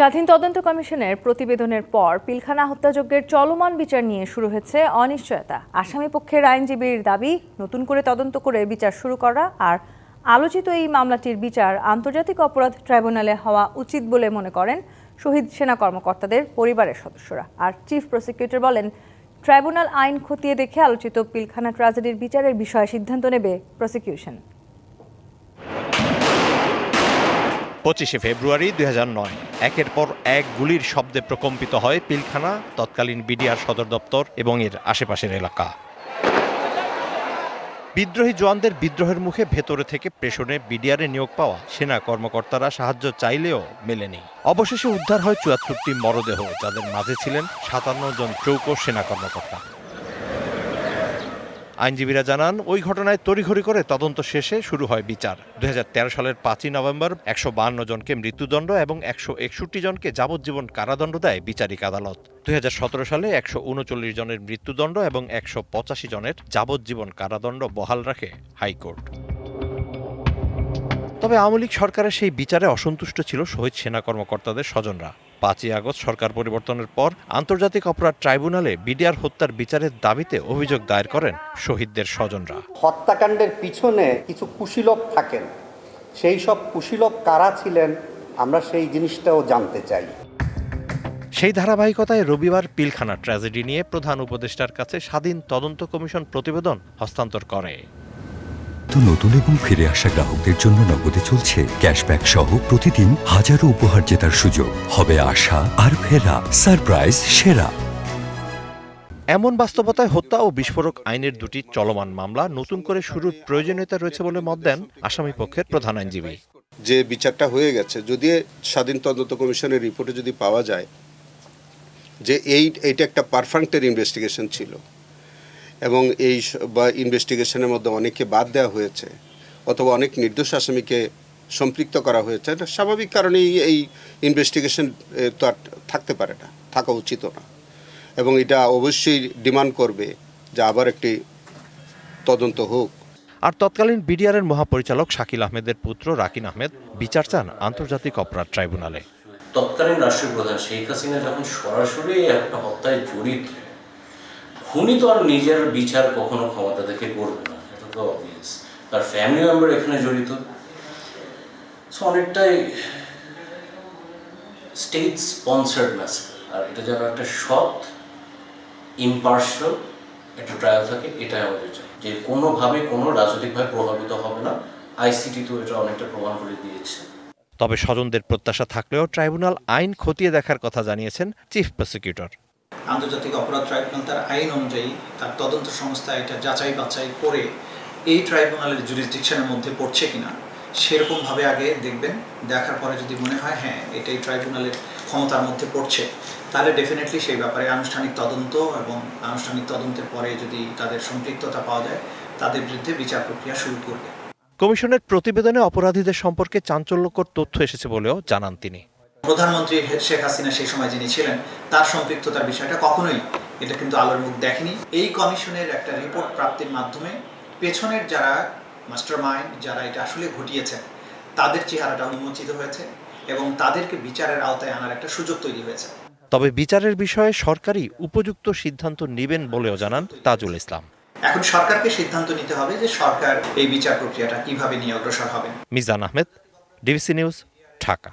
স্বাধীন তদন্ত কমিশনের প্রতিবেদনের পর পিলখানা হত্যাযজ্ঞের চলমান বিচার নিয়ে শুরু হয়েছে অনিশ্চয়তা। আসামি পক্ষের আইনজীবীর দাবি, নতুন করে তদন্ত করে বিচার শুরু করা আর আলোচিত এই মামলাটির বিচার আন্তর্জাতিক অপরাধ ট্রাইব্যুনালে হওয়া উচিত বলে মনে করেন শহীদ সেনা কর্মকর্তাদের পরিবারের সদস্যরা। আর চিফ প্রসিকিউটর বলেন, ট্রাইব্যুনাল আইন খতিয়ে দেখে আলোচিত পিলখানা ট্রাজেডির বিচারের বিষয়ে সিদ্ধান্ত নেবে প্রসিকিউশন। পঁচিশে ফেব্রুয়ারি দুই নয়। একের পর এক গুলির শব্দে প্রকম্পিত হয় পিলখানা, তৎকালীন বিডিআর সদর দপ্তর এবং এর আশেপাশের এলাকা। বিদ্রোহী জওয়ানদের বিদ্রোহের মুখে ভেতরে থেকে প্রেষণে বিডিআরে নিয়োগ পাওয়া সেনা কর্মকর্তারা সাহায্য চাইলেও মেলেনি। অবশেষে উদ্ধার হয় চুয়াত্তরটি মরদেহ, যাদের মাঝে ছিলেন সাতান্ন জন চৌকো সেনা কর্মকর্তা। আইনজীবীরা জানান, ওই ঘটনায় তড়িঘড়ি করে তদন্ত শেষে শুরু হয় বিচার। দু হাজার তেরো সালের পাঁচই নভেম্বর একশো জনকে মৃত্যুদণ্ড এবং একশো একষট্টি জনকে যাবজ্জীবন কারাদণ্ড দেয় বিচারিক আদালত। দুই হাজার সতেরো সালে একশো উনচল্লিশ জনের মৃত্যুদণ্ড এবং একশো পঁচাশি জনের যাবজ্জীবন কারাদণ্ড বহাল রাখে হাইকোর্ট। তবে আওয়ামী লীগ সরকারের সেই বিচারে অসন্তুষ্ট ছিল শহীদ সেনা কর্মকর্তাদের স্বজনরা। পাঁচই আগস্ট সরকার পরিবর্তনের পর আন্তর্জাতিক অপরাধ ট্রাইব্যুনালে বিডিআর হত্যার বিচারের দাবিতে অভিযোগ দায়ের করেন শহীদদের স্বজনরা। হত্যাকাণ্ডের পিছনে কিছু কুশীলক থাকেন। সেই সব কুশীলক কারা ছিলেন আমরা সেই জিনিসটাও জানতে চাই। সেই ধারাবাহিকতায় রবিবার পিলখানা ট্র্যাজেডি নিয়ে প্রধান উপদেষ্টার কাছে স্বাধীন তদন্ত কমিশন প্রতিবেদন হস্তান্তর করে। তো নতুন এবং ফিরে আসা গ্রাহকদের জন্য নগদে চলছে ক্যাশব্যাক সহ প্রতিদিন হাজারো উপহার জেতার সুযোগ। হবে আশা আর ফেরা সারপ্রাইজ সেরা। এমন বাস্তবতায় হত্যা ও বিস্ফোরক আইনের দুটি চলমান মামলা নতুন করে শুরুর প্রয়োজনীয়তা রয়েছে বলে মত দেন আসামি পক্ষের প্রধান আইনজীবী। যে বিচারটা হয়ে গেছে যদি স্বাধীন তদন্ত কমিশনের রিপোর্টে যদি পাওয়া যায় যে এই এইটা একটা পারফাংটের ইনভেস্টিগেশন ছিল এবং এই বা ইনভেস্টিগেশনের মধ্যে অনেককে বাদ দেওয়া হয়েছে অথবা অনেক নির্দোষ আসামিকে সম্পৃক্ত করা হয়েছে এটা স্বাভাবিক কারণেই এই ইনভেস্টিগেশন তো আর থাকতে পারে না থাকা উচিত না। এবং এটা অবশ্যই ডিমান্ড করবে যে আবার একটি তদন্ত হোক। আর তৎকালীন বিডিআরের মহাপরিচালক শাকিল আহমেদের পুত্র রাকিন আহমেদ বিচার চান আন্তর্জাতিক অপরাধ ট্রাইব্যুনালে। তৎকালীন রাষ্ট্রীয় প্রধান শেখ হাসিনা যখন সরাসরি একটা হত্যায় জড়িত খুনি তো আর নিজের বিচার কখনো ক্ষমতা থেকে করবে না, এটা তো অবভিয়াস তার ফ্যামিলি মেম্বার এখানে জড়িত। সো অনেকটাই স্টেট স্পন্সার্ড ম্যাসেজ আর এটা যেন একটা সৎ ইম্পার্শাল একটা ট্রায়াল থাকে, এটাই আমাদের চাই। যে কোনোভাবে, কোনো রাজনৈতিকভাবে প্রভাবিত হবে না। আইসিটি তো এটা অনেকটা প্রমাণ করে দিয়েছে। তবে স্বজনদের প্রত্যাশা থাকলেও ট্রাইব্যুনাল আইন খতিয়ে দেখার কথা জানিয়েছেন চিফ প্রসিকিউটর। আন্তর্জাতিক অপরাধ ট্রাইব্যুনাল তার আইন অনুযায়ী তার তদন্ত সংস্থা এটা যাচাই বাছাই করে এই ট্রাইব্যুনালের জুরিসডিকশনের মধ্যে পড়ছে কিনা সেরকমভাবে আগে দেখবেন। দেখার পরে যদি মনে হয় হ্যাঁ এটা এই ট্রাইব্যুনালের ক্ষমতার মধ্যে পড়ছে, তাহলে ডেফিনেটলি সেই ব্যাপারে আনুষ্ঠানিক তদন্ত এবং আনুষ্ঠানিক তদন্তের পরে যদি তাদের সম্পৃক্ততা পাওয়া যায়, তাদের বিরুদ্ধে বিচার প্রক্রিয়া শুরু করবে। কমিশনের প্রতিবেদনে অপরাধীদের সম্পর্কে চাঞ্চল্যকর তথ্য এসেছে বলেও জানান তিনি। প্রধানমন্ত্রী শেখ হাসিনা সেই সময় যিনি ছিলেন তার সম্পৃক্ততার বিষয়টা কখনোই এটা কিন্তু আলোর মুখ দেখেনি। এই কমিশনের একটা রিপোর্ট প্রাপ্তির মাধ্যমে পেছনের যারা মাস্টার মাইন্ড যারা এটা আসলে ঘটিয়েছেন তাদের চেহারাটা উন্মোচিত হয়েছে এবং তাদেরকে বিচারের আওতায় আনার একটা সুযোগ তৈরি হয়েছে। তবে বিচারের বিষয়ে সরকারই উপযুক্ত সিদ্ধান্ত নেবেন বলেও জানান তাজুল ইসলাম। এখন সরকারকে সিদ্ধান্ত নিতে হবে যে সরকার এই বিচার প্রক্রিয়াটা কীভাবে নিয়ে অগ্রসর হবে। Mizan Ahmed DBC news Dhaka.